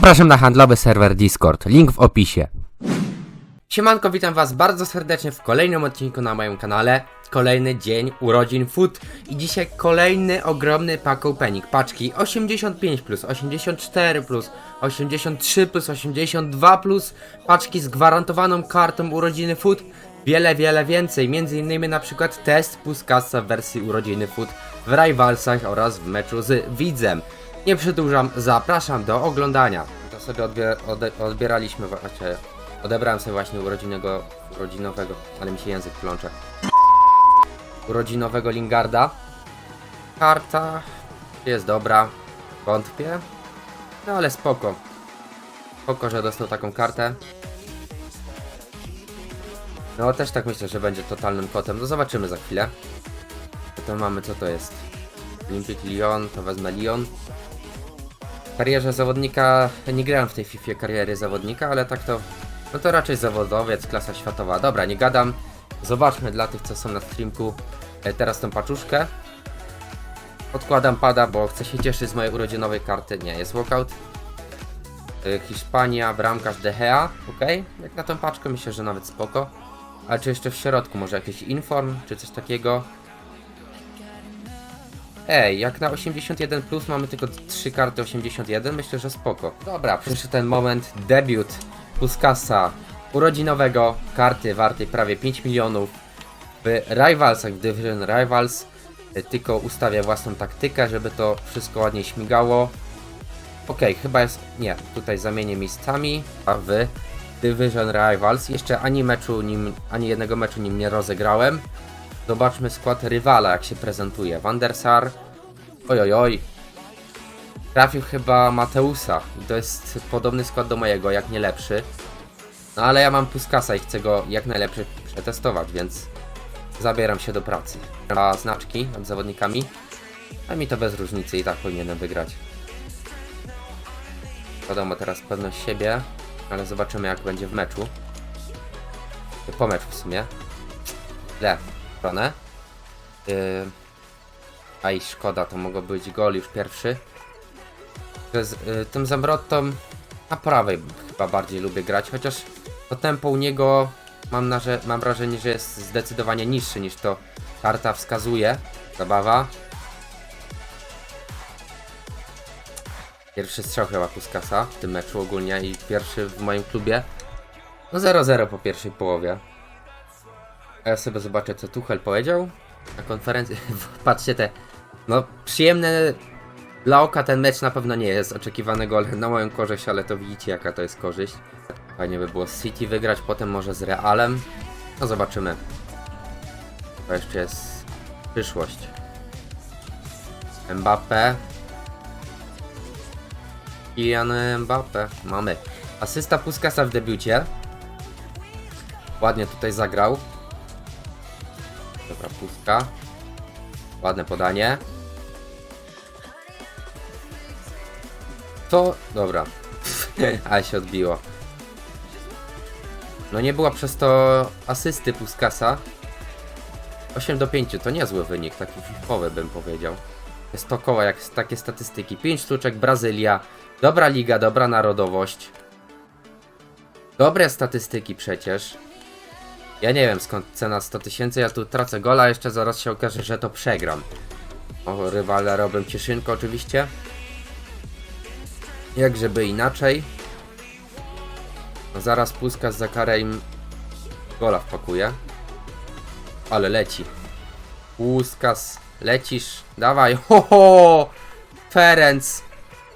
Zapraszam na handlowy serwer Discord, link w opisie. Siemanko, witam was bardzo serdecznie w kolejnym odcinku na moim kanale. Kolejny dzień urodzin food i dzisiaj kolejny ogromny pack opening. Paczki 85 plus, 84 plus, 83 plus, 82 plus, paczki z gwarantowaną kartą urodziny food. Wiele, wiele więcej, między innymi na przykład test Puskasa w wersji urodziny food w Rivalsach oraz w meczu z Widzem. Nie przedłużam, zapraszam do oglądania. To sobie ode odbieraliśmy właśnie, odebrałem sobie właśnie urodzinnego, urodzinowego, ale mi się język plącze. Urodzinowego Lingarda. Karta jest dobra, wątpię, no ale spoko. Spoko, że dostał taką kartę. No też tak myślę, że będzie totalnym kotem. No zobaczymy za chwilę. To mamy, co to jest? Olympic Lyon, to wezmę Lyon. Karierze zawodnika, nie grałem w tej FIFA kariery zawodnika, ale tak to, no to raczej zawodowiec, klasa światowa. Dobra, nie gadam. Zobaczmy dla tych, co są na streamku e, teraz tą paczuszkę. Odkładam pada, bo chcę się cieszyć z mojej urodzinowej karty. Nie, jest walkout. E, Hiszpania, bramkarz De Gea, ok? Jak na tą paczkę myślę, że nawet spoko. Ale czy jeszcze w środku może jakiś inform, czy coś takiego? Ej, jak na 81 plus mamy tylko 3 karty 81, myślę, że spoko. Dobra, przyszedł ten moment, debiut Puskasa urodzinowego, karty wartej prawie 5 milionów w Rivalsach, w Division Rivals. Y, Tylko ustawia własną taktykę, żeby to wszystko ładnie śmigało. Okej, chyba jest, nie, tutaj zamienię miejscami, a w Division Rivals jeszcze ani meczu nim, ani jednego meczu nim nie rozegrałem. Zobaczmy skład rywala, jak się prezentuje. Van der Sar. Oj, oj. Trafił chyba Mateusa. I to jest podobny skład do mojego, jak nie lepszy. No ale ja mam Puskasa i chcę go jak najlepszy przetestować, więc zabieram się do pracy. A znaczki nad zawodnikami. A mi to bez różnicy i tak powinienem wygrać. Wiadomo, teraz pewność siebie, ale zobaczymy jak będzie w meczu. Po meczu w sumie. Źle stronę. Yy... Aj, szkoda, to mogło być gol już pierwszy. Z yy, tym Zamrottą na prawej chyba bardziej lubię grać, chociaż to tempo u niego mam, na, że, mam wrażenie, że jest zdecydowanie niższy niż to karta wskazuje. Zabawa. Pierwszy strzał chyba Puskasa w tym meczu ogólnie i pierwszy w moim klubie. No 0-0 po pierwszej połowie. Ja sobie zobaczę, co Tuchel powiedział na konferencji. Patrzcie te. No, przyjemne dla oka ten mecz na pewno nie jest. Oczekiwany gol na moją korzyść, ale to widzicie, jaka to jest korzyść. Fajnie by było z City wygrać, potem może z Realem. No, zobaczymy. To jeszcze jest przyszłość. Mbappe. Kylian Mbappe. Mamy. Asysta Puskasa w debiucie. Ładnie tutaj zagrał. Pustka. Ładne podanie. To... Dobra. Ale się odbiło. No nie była przez to asysty Puskasa. 8 do 5 to niezły wynik, taki fifowy bym powiedział. Jest to koło jak takie statystyki. 5 sztuczek Brazylia. Dobra liga, dobra narodowość. Dobre statystyki przecież. Ja nie wiem skąd cena 100 tysięcy, ja tu tracę gola, jeszcze zaraz się okaże, że to przegram. O, rywale robią cieszynko oczywiście. Jak żeby inaczej. No zaraz Puska z zakarę im gola wpakuje. Ale leci. Puskas, lecisz, dawaj, ho ho! Ferenc,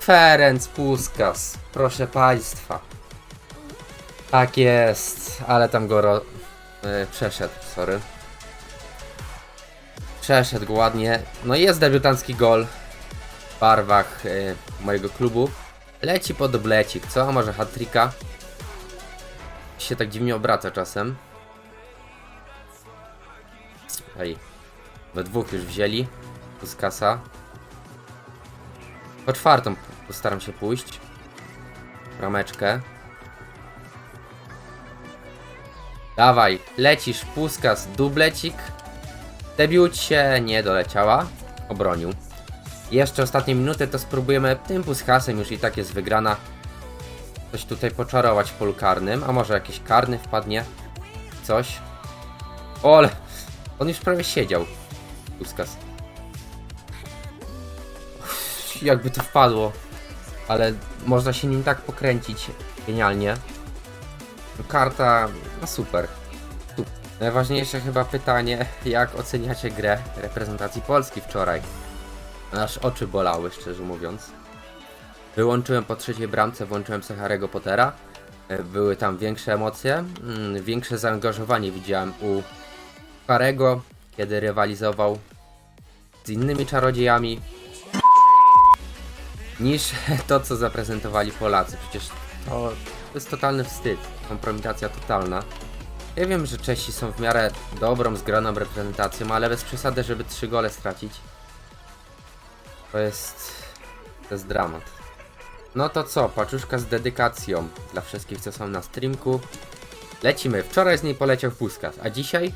Ferenc Puskas, proszę państwa. Tak jest, ale tam go. Yy, przeszedł, sorry. Przeszedł ładnie. No i jest debiutancki gol w barwach yy, mojego klubu. Leci pod oblecik, co? Może hat-tricka? Się tak dziwnie obraca czasem. Ej. We dwóch już wzięli. Puskasa. Po czwartą postaram się pójść. Rameczkę. Dawaj, lecisz, Puskas, dublecik. Debiucie nie doleciała. Obronił. Jeszcze ostatnie minuty to spróbujemy tym Puskasem, już i tak jest wygrana. coś tutaj poczarować w polu karnym, a może jakiś karny wpadnie, coś. O, ale on już prawie siedział, Puskas. Uff, Jakby to wpadło, ale można się nim tak pokręcić genialnie. Karta, no super. Najważniejsze chyba pytanie, jak oceniacie grę reprezentacji Polski wczoraj? Aż oczy bolały, szczerze mówiąc. Wyłączyłem po trzeciej bramce, włączyłem sobie Harry'ego Pottera. Były tam większe emocje, mm, większe zaangażowanie widziałem u Harry'ego, kiedy rywalizował z innymi czarodziejami niż to, co zaprezentowali Polacy. Przecież to jest totalny wstyd, kompromitacja totalna. Ja wiem, że Czesi są w miarę dobrą, zgraną reprezentacją, ale bez przesady, żeby trzy gole stracić. To jest... to jest dramat. No to co, paczuszka z dedykacją dla wszystkich, co są na streamku. Lecimy. Wczoraj z niej poleciał Puskas, a dzisiaj?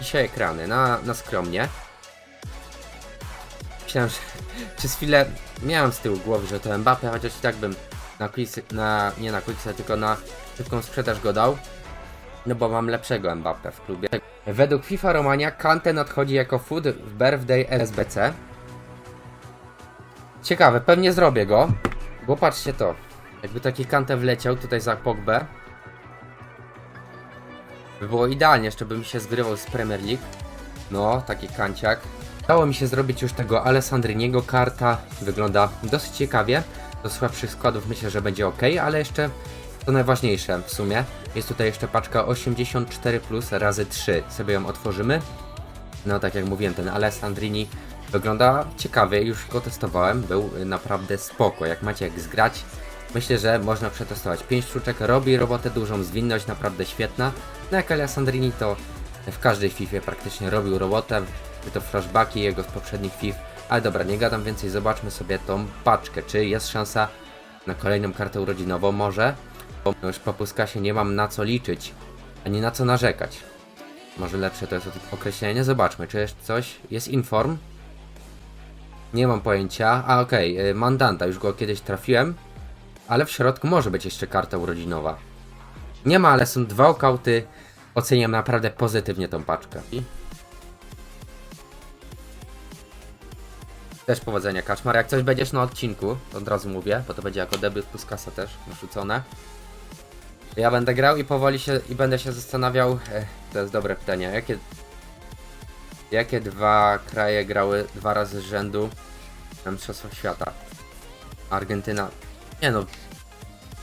Dzisiaj ekrany, na, na skromnie. Myślałem, że przez chwilę miałem z tyłu głowy, że to Mbappe, chociaż i tak bym na quicksy, na, nie na quicksy, tylko na szybką sprzedaż go dał. No bo mam lepszego Mbappe w klubie. Według FIFA Romania Kante nadchodzi jako food w birthday SBC. Ciekawe, pewnie zrobię go. Bo patrzcie to. Jakby taki Kante wleciał tutaj za Pogbę. By było idealnie, jeszcze bym się zgrywał z Premier League. No, taki kanciak. Udało mi się zrobić już tego Alessandriniego karta. Wygląda dosyć ciekawie. Do słabszych składów myślę, że będzie ok, ale jeszcze to najważniejsze w sumie. Jest tutaj jeszcze paczka 84 plus razy 3. Sobie ją otworzymy. No tak jak mówiłem, ten Alessandrini wygląda ciekawie, już go testowałem, był naprawdę spoko. Jak macie jak zgrać, myślę, że można przetestować. 5 sztuczek robi robotę dużą, zwinność naprawdę świetna. No jak Alessandrini to w każdej FIFA praktycznie robił robotę, to flashbacki jego z poprzednich FIFA. Ale dobra, nie gadam więcej, zobaczmy sobie tą paczkę, czy jest szansa na kolejną kartę urodzinową, może? Bo już po Puskasie nie mam na co liczyć, ani na co narzekać. Może lepsze to jest określenie. Zobaczmy, czy jeszcze coś jest inform. Nie mam pojęcia. A okej, y, mandanta, już go kiedyś trafiłem. Ale w środku może być jeszcze karta urodzinowa. Nie ma, ale są dwa okauty. Oceniam naprawdę pozytywnie tą paczkę. Też powodzenia, Kaczmar. Jak coś będziesz na odcinku, to od razu mówię, bo to będzie jako debiut Puskasa też narzucone. Ja będę grał i powoli się i będę się zastanawiał. E, to jest dobre pytanie. Jakie, jakie dwa kraje grały dwa razy z rzędu na Mistrzostwach Świata? Argentyna. Nie no.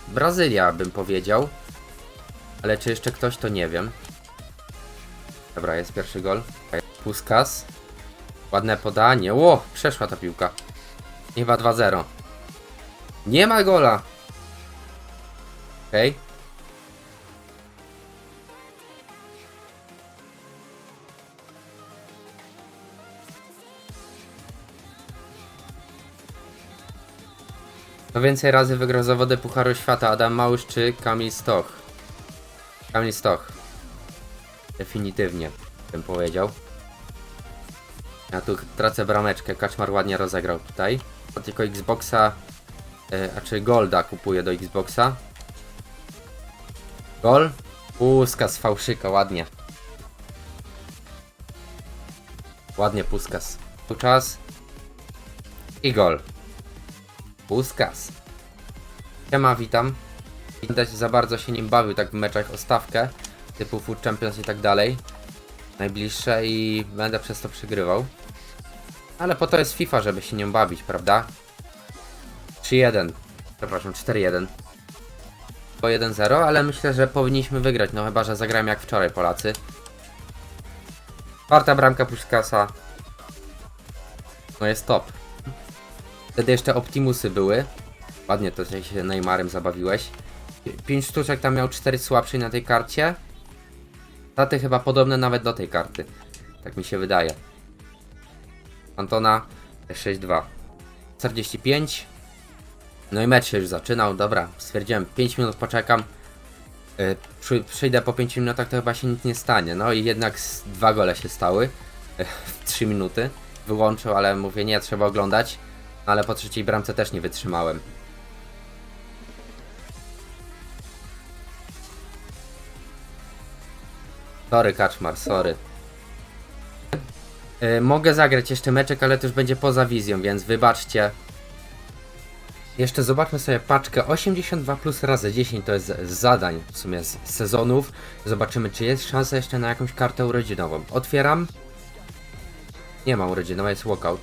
Brazylia bym powiedział. Ale czy jeszcze ktoś to nie wiem. Dobra, jest pierwszy gol. Puskas. Ładne podanie. Ło, przeszła ta piłka. Chyba 2-0. Nie ma gola. Okej. Okay. Więcej razy wygrał zawody Pucharu Świata? Adam Małysz czy Kamil Stoch? Kamil Stoch. Definitywnie, bym powiedział. Ja tu tracę brameczkę. Kaczmar ładnie rozegrał tutaj. A tylko Xboxa, e, a czy Golda kupuję do Xboxa. Gol. Puska z fałszyka, ładnie. Ładnie Puskas. Tu czas. I gol. Puskas. Siema, witam. Widać za bardzo się nim bawił tak w meczach o stawkę, typu Food Champions i tak dalej. Najbliższe i będę przez to przegrywał. Ale po to jest FIFA, żeby się nią bawić, prawda? 3-1. Przepraszam, 4-1. Po 1-0, ale myślę, że powinniśmy wygrać, no chyba, że zagrałem jak wczoraj Polacy. Czwarta bramka Puskasa. No jest top. Wtedy jeszcze Optimusy były. Ładnie to się Neymarem zabawiłeś. 5 sztuczek tam miał 4 słabszej na tej karcie. Staty chyba podobne nawet do tej karty. Tak mi się wydaje. Antona 6-2. 45. No i mecz się już zaczynał. Dobra, stwierdziłem 5 minut poczekam. Y, przy, przyjdę po 5 minutach, to chyba się nic nie stanie. No i jednak dwa gole się stały y, w 3 minuty. Wyłączył, ale mówię, nie, trzeba oglądać. No ale po trzeciej bramce też nie wytrzymałem. Sorry, Kaczmar, sorry. Y, mogę zagrać jeszcze meczek, ale to już będzie poza wizją, więc wybaczcie. Jeszcze zobaczmy sobie paczkę 82 plus razy 10 to jest zadań w sumie z sezonów. Zobaczymy czy jest szansa jeszcze na jakąś kartę urodzinową. Otwieram. Nie ma urodzinowa, jest walkout.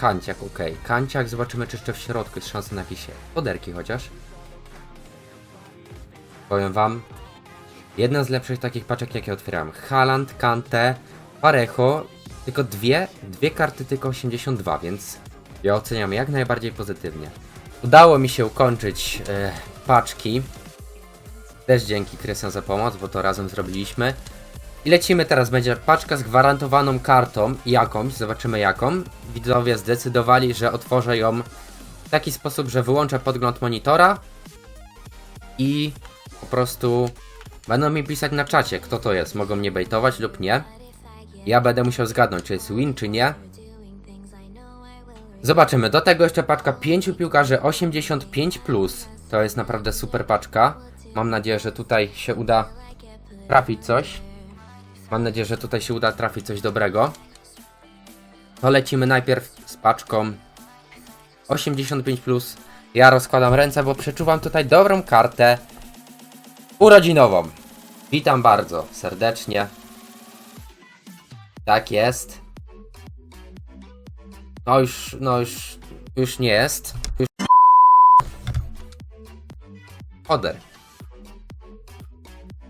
Kanciak, ok. Kanciak, zobaczymy czy jeszcze w środku jest szansa na jakieś poderki chociaż. Powiem wam, jedna z lepszych takich paczek jakie otwierałem. Haland, Kante, Parejo, tylko dwie, dwie karty tylko 82, więc ja oceniam jak najbardziej pozytywnie. Udało mi się ukończyć e, paczki. Też dzięki Krystian za pomoc, bo to razem zrobiliśmy. I lecimy teraz, będzie paczka z gwarantowaną kartą, jakąś, zobaczymy jaką. Widzowie zdecydowali, że otworzę ją w taki sposób, że wyłączę podgląd monitora i po prostu będą mi pisać na czacie, kto to jest. Mogą mnie bejtować lub nie. Ja będę musiał zgadnąć, czy jest win, czy nie. Zobaczymy. Do tego jeszcze paczka 5 piłkarzy 85+. To jest naprawdę super paczka. Mam nadzieję, że tutaj się uda trafić coś. Mam nadzieję, że tutaj się uda trafić coś dobrego. To lecimy najpierw z paczką 85+. Ja rozkładam ręce, bo przeczuwam tutaj dobrą kartę urodzinową. Witam bardzo serdecznie. Tak jest. No już, no już, już nie jest. Już... Oder.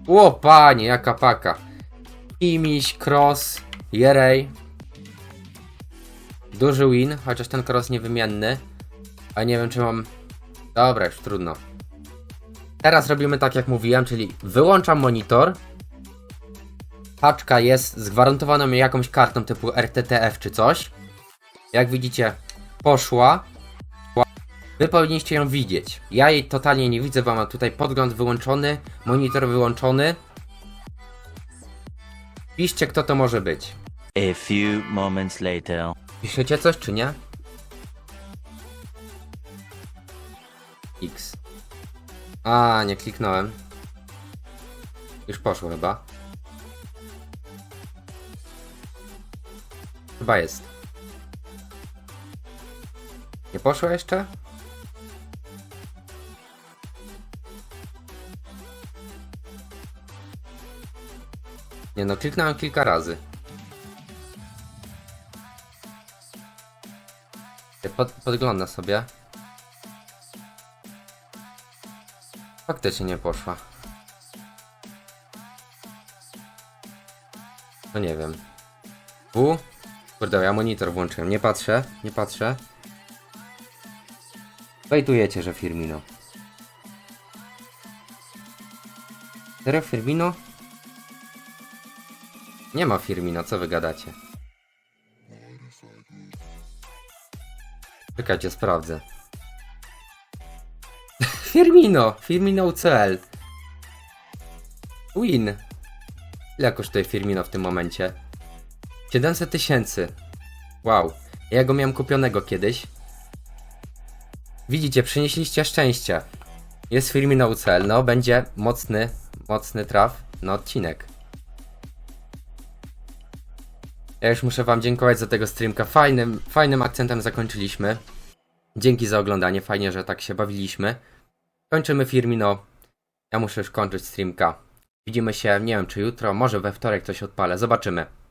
O panie, jaka paka. Imiś, Cross, Jerej. Duży win, chociaż ten Cross niewymienny. A nie wiem czy mam... Dobra, już trudno. Teraz robimy tak jak mówiłem, czyli wyłączam monitor. Paczka jest z gwarantowaną jakąś kartą typu RTTF czy coś. Jak widzicie, poszła. Wy powinniście ją widzieć. Ja jej totalnie nie widzę, bo mam tutaj podgląd wyłączony, monitor wyłączony. Piszcie, kto to może być. A few moments later. Piszecie coś, czy nie? X. A, nie kliknąłem. Już poszło chyba. Chyba jest. Nie poszło jeszcze? Nie no, kliknąłem kilka razy. Pod, podgląda sobie. Faktycznie nie poszła. No nie wiem. U? Kurde, ja monitor włączyłem. Nie patrzę, nie patrzę. Wejtujecie, że Firmino. Serio Firmino? Nie ma Firmino, co wy gadacie? Czekajcie, sprawdzę. Firmino! Firmino UCL. Win. Ile kosztuje Firmino w tym momencie? 700 tysięcy. Wow. Ja go miałem kupionego kiedyś. Widzicie, przynieśliście szczęście. Jest Firmino UCL. No, będzie mocny, mocny traf na odcinek. Ja już muszę wam dziękować za tego streamka. Fajnym, fajnym akcentem zakończyliśmy. Dzięki za oglądanie. Fajnie, że tak się bawiliśmy. Kończymy Firmino. Ja muszę już kończyć streamka. Widzimy się, nie wiem czy jutro, może we wtorek coś odpalę. Zobaczymy.